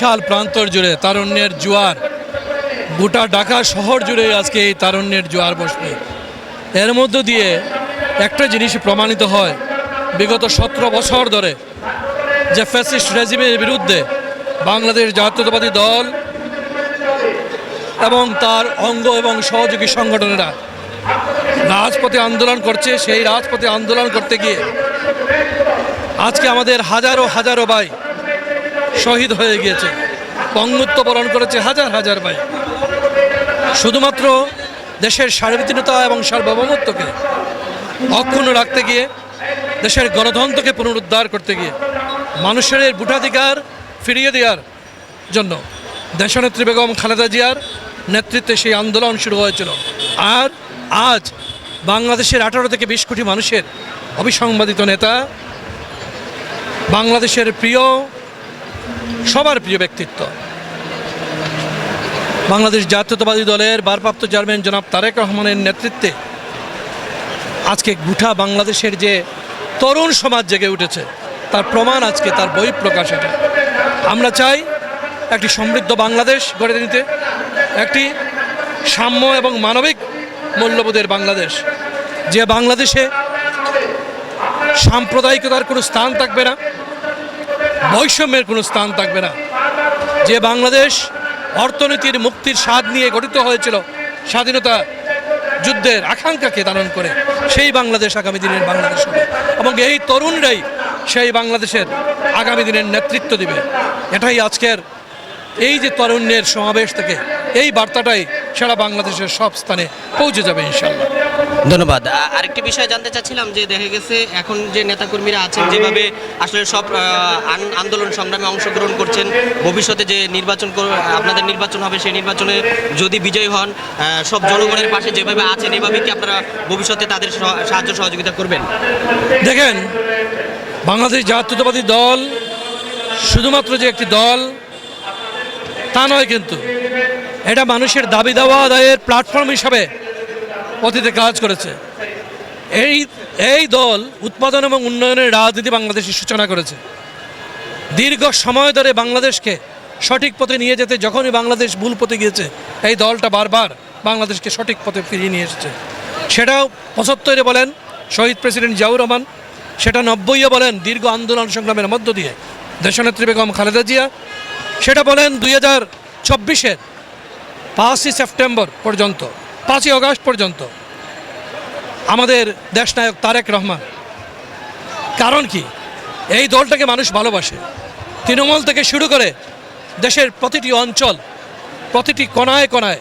বিশাল প্রান্তর জুড়ে তারুণ্যের জোয়ার। গোটা ঢাকা শহর জুড়ে আজকে এই তারুণ্যের জোয়ার বসবে। এর মধ্য দিয়ে একটা জিনিস প্রমাণিত হয়। বিগত সতেরো বছর ধরে যে ফ্যাসিস্ট রেজিমের বিরুদ্ধে বাংলাদেশ জাতীয়তাবাদী দল এবং তার অঙ্গ এবং সহযোগী সংগঠনেরা রাজপথে আন্দোলন করছে, সেই রাজপথে আন্দোলন করতে গিয়ে আজকে আমাদের হাজারো হাজারো ভাই শহীদ হয়ে গিয়েছে। পঙ্গুত্ব বরণ করেছে হাজার হাজার ভাই। শুধুমাত্র দেশের সার্বভৌমতা এবং সার্বভৌমত্বকে অক্ষুণ্ণ রাখতে গিয়ে, দেশের গণতন্ত্রকে পুনরুদ্ধার করতে গিয়ে, মানুষের ভোটাধিকার ফিরিয়ে দেওয়ার জন্য দেশনেত্রী বেগম খালেদা জিয়ার নেতৃত্বে সেই আন্দোলন শুরু হয়েছিল। আর আজ বাংলাদেশের আঠারো থেকে বিশ কোটি মানুষের অবিসংবাদিত নেতা, বাংলাদেশের প্রিয় সবার প্রিয় ব্যক্তিত্ব। বাংলাদেশ জাতীয়তাবাদী দলের ভারপ্রাপ্ত চেয়ারম্যান জনাব তারেক রহমানের নেতৃত্বে আজকে গুঠা বাংলাদেশের যে তরুণ সমাজ জেগে উঠেছে, তার প্রমাণ আজকে, তার বই প্রকাশ এটা। আমরা চাই একটি সমৃদ্ধ বাংলাদেশ গড়ে দিতে একটি সাম্য এবং মানবিক মূল্যবোধের বাংলাদেশ, যে বাংলাদেশে সাম্প্রদায়িকতার কোনো স্থান থাকবে না। বৈষম্যের কোনো স্থান থাকবে না। যে বাংলাদেশ অর্থনীতির মুক্তির স্বাদ নিয়ে গঠিত হয়েছিল স্বাধীনতা যুদ্ধের আকাঙ্ক্ষাকে ধারণ করে, সেই বাংলাদেশ আগামী দিনের বাংলাদেশ হবে। এবং এই তরুণরাই সেই বাংলাদেশের আগামী দিনের নেতৃত্ব দিবে। এটাই আজকের এই যে তরুণের সমাবেশ থেকে এই বার্তাটাই সারা বাংলাদেশের সব স্থানে পৌঁছে যাবে ইনশাল্লাহ ধন্যবাদ। আরেকটি বিষয় জানতে চাচ্ছিলাম যে দেখা গেছে এখন যে নেতাকর্মীরা আছেন যেভাবে আসলে সব আন্দোলন সংগ্রামে অংশগ্রহণ করছেন ভবিষ্যতে যে নির্বাচন আপনাদের নির্বাচন হবে সেই নির্বাচনে যদি বিজয়ী হন সব জনগণের পাশে যেভাবে আছেন এভাবে কি আপনারা ভবিষ্যতে তাদের সাহায্য সহযোগিতা করবেন? দেখেন বাংলাদেশ জাতীয়তাবাদী দল শুধুমাত্র যে একটি দল তা নয় কিন্তু এটা মানুষের দাবি দেওয়া আদায়ের প্ল্যাটফর্ম হিসাবে অতীতে কাজ করেছে। এই এই দল উৎপাদন এবং উন্নয়নের রাজনীতি বাংলাদেশের সূচনা করেছে। দীর্ঘ সময় ধরে বাংলাদেশকে সঠিক পথে নিয়ে যেতে, যখনই বাংলাদেশ ভুল পথে গিয়েছে, এই দলটা বারবার বাংলাদেশকে সঠিক পথে ফিরিয়ে নিয়ে এসেছে। সেটাও পঁচাত্তরে বলেন শহীদ প্রেসিডেন্ট জিয়াউর রহমান, সেটা নব্বইয়ে বলেন দীর্ঘ আন্দোলন সংগ্রামের মধ্য দিয়ে। দেশনেত্রী বেগম খালেদা জিয়া, সেটা বলেন দুই হাজার চব্বিশের পাঁচই সেপ্টেম্বর পর্যন্ত, পাঁচই আগস্ট পর্যন্ত আমাদের দেশনায়ক তারেক রহমান। কারণ কি? এই দলটাকে মানুষ ভালোবাসে। তৃণমূল থেকে শুরু করে দেশের প্রতিটি অঞ্চল, প্রতিটি কোনায় কোনায়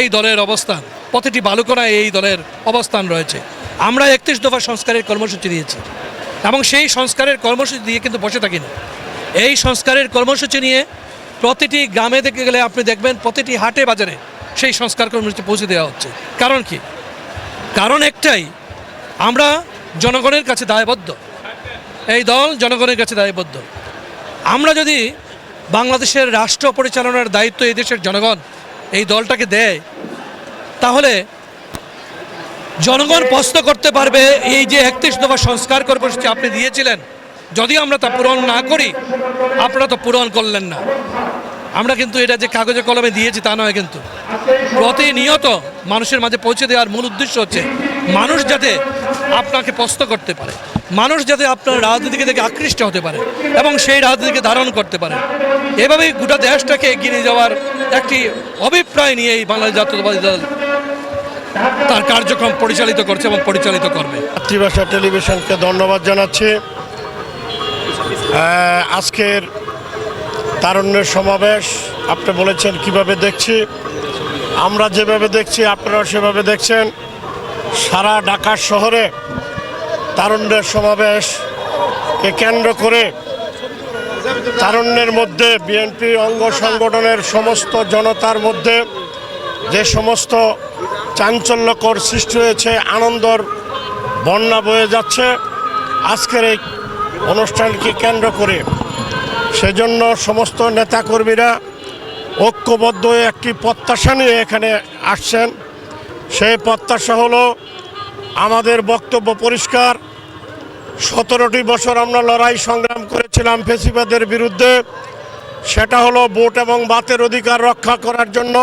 এই দলের অবস্থান, প্রতিটি বালুকোনায় এই দলের অবস্থান রয়েছে। আমরা একত্রিশ দফা সংস্কারের কর্মসূচি দিয়েছি এবং সেই সংস্কারের কর্মসূচি দিয়ে কিন্তু বসে থাকি না এই সংস্কারের কর্মসূচি নিয়ে প্রতিটি গ্রামে দেখে গেলে আপনি দেখবেন প্রতিটি হাটে বাজারে সেই সংস্কার কর্মসূচি পৌঁছে দেওয়া হচ্ছে। কারণ কি? কারণ একটাই, আমরা জনগণের কাছে দায়বদ্ধ। এই দল জনগণের কাছে দায়বদ্ধ। আমরা যদি বাংলাদেশের রাষ্ট্র পরিচালনার দায়িত্ব এই দেশের জনগণ এই দলটাকে দেয়, তাহলে জনগণ প্রশ্ন করতে পারবে, এই যে একত্রিশ দফা সংস্কার কর্মসূচি আপনি দিয়েছিলেন যদি আমরা তা পূরণ না করি, আপনারা তো পূরণ করলেন না। আমরা কিন্তু এটা যে কাগজে কলমে দিয়েছি তা নয় কিন্তু। প্রতিনিয়ত মানুষের মাঝে পৌঁছে দেওয়ার মূল উদ্দেশ্য হচ্ছে মানুষ যাতে আপনাকে প্রশ্ন করতে পারে, মানুষ যাতে আপনার রাজনীতিকে দেখে আকৃষ্ট হতে পারে এবং সেই রাজনীতিকে ধারণ করতে পারে। এভাবেই গোটা দেশটাকে এগিয়ে নিয়ে যাওয়ার একটি অভিপ্রায় নিয়ে এই বাংলাদেশ জাতীয়তাবাদী দল তার কার্যক্রম পরিচালিত করছে এবং পরিচালিত করবে। মাতৃভাষা টেলিভিশনকে ধন্যবাদ জানাচ্ছি। আজকের তারুণ্যের সমাবেশ, আপনি বলেছেন কীভাবে দেখছি, আমরা যেভাবে দেখছি, আপনারাও সেভাবে দেখছেন। সারা ঢাকা শহরে তারুণ্যের সমাবেশকে কেন্দ্র করে তারুণ্যের মধ্যে বিএনপি অঙ্গ সংগঠনের সমস্ত জনতার মধ্যে যে সমস্ত চাঞ্চল্যকর সৃষ্টি হয়েছে, আনন্দর বন্যা বয়ে যাচ্ছে, আজকের এই অনুষ্ঠানকে কেন্দ্র করে সেজন্য সমস্ত নেতাকর্মীরা ঐক্যবদ্ধ একটি প্রত্যাশা নিয়ে এখানে আসছেন। সেই প্রত্যাশা হলো আমাদের বক্তব্য পরিষ্কার। সতেরোটি বছর আমরা লড়াই সংগ্রাম করেছিলাম ফেসিবাদের বিরুদ্ধে। সেটা হলো ভোট এবং বাতের অধিকার রক্ষা করার জন্য।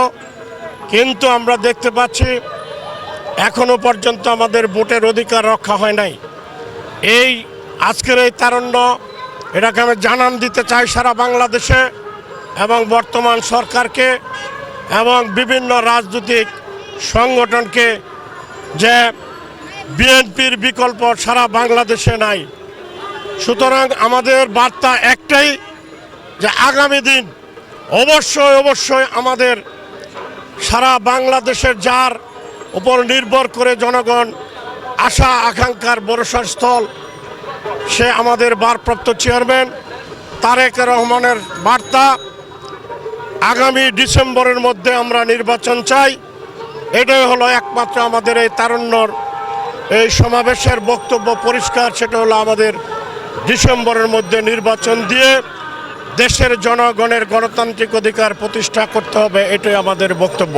কিন্তু আমরা দেখতে পাচ্ছি এখনও পর্যন্ত আমাদের ভোটের অধিকার রক্ষা হয় নাই। এই আজকের এই তারণ্য এটাকে আমি জানান দিতে চাই সারা বাংলাদেশে এবং বর্তমান সরকারকে এবং বিভিন্ন রাজনৈতিক সংগঠনকে যে বিএনপির বিকল্প সারা বাংলাদেশে নাই। সুতরাং আমাদের বার্তা একটাই যে আগামী দিন অবশ্যই অবশ্যই আমাদের সারা বাংলাদেশের যার উপর নির্ভর করে জনগণ আশা, আকাঙ্ক্ষার ভরসার স্থল সে আমাদের ভারপ্রাপ্ত চেয়ারম্যান তারেক রহমানের বার্তা। আগামী ডিসেম্বরের মধ্যে আমরা নির্বাচন চাই। এটাই হলো একমাত্র আমাদের এই তারণ্যর এই সমাবেশের বক্তব্য পরিষ্কার, সেটা হলো আমাদের ডিসেম্বরের মধ্যে নির্বাচন দিয়ে দেশের জনগণের গণতান্ত্রিক অধিকার প্রতিষ্ঠা করতে হবে, এটাই আমাদের বক্তব্য।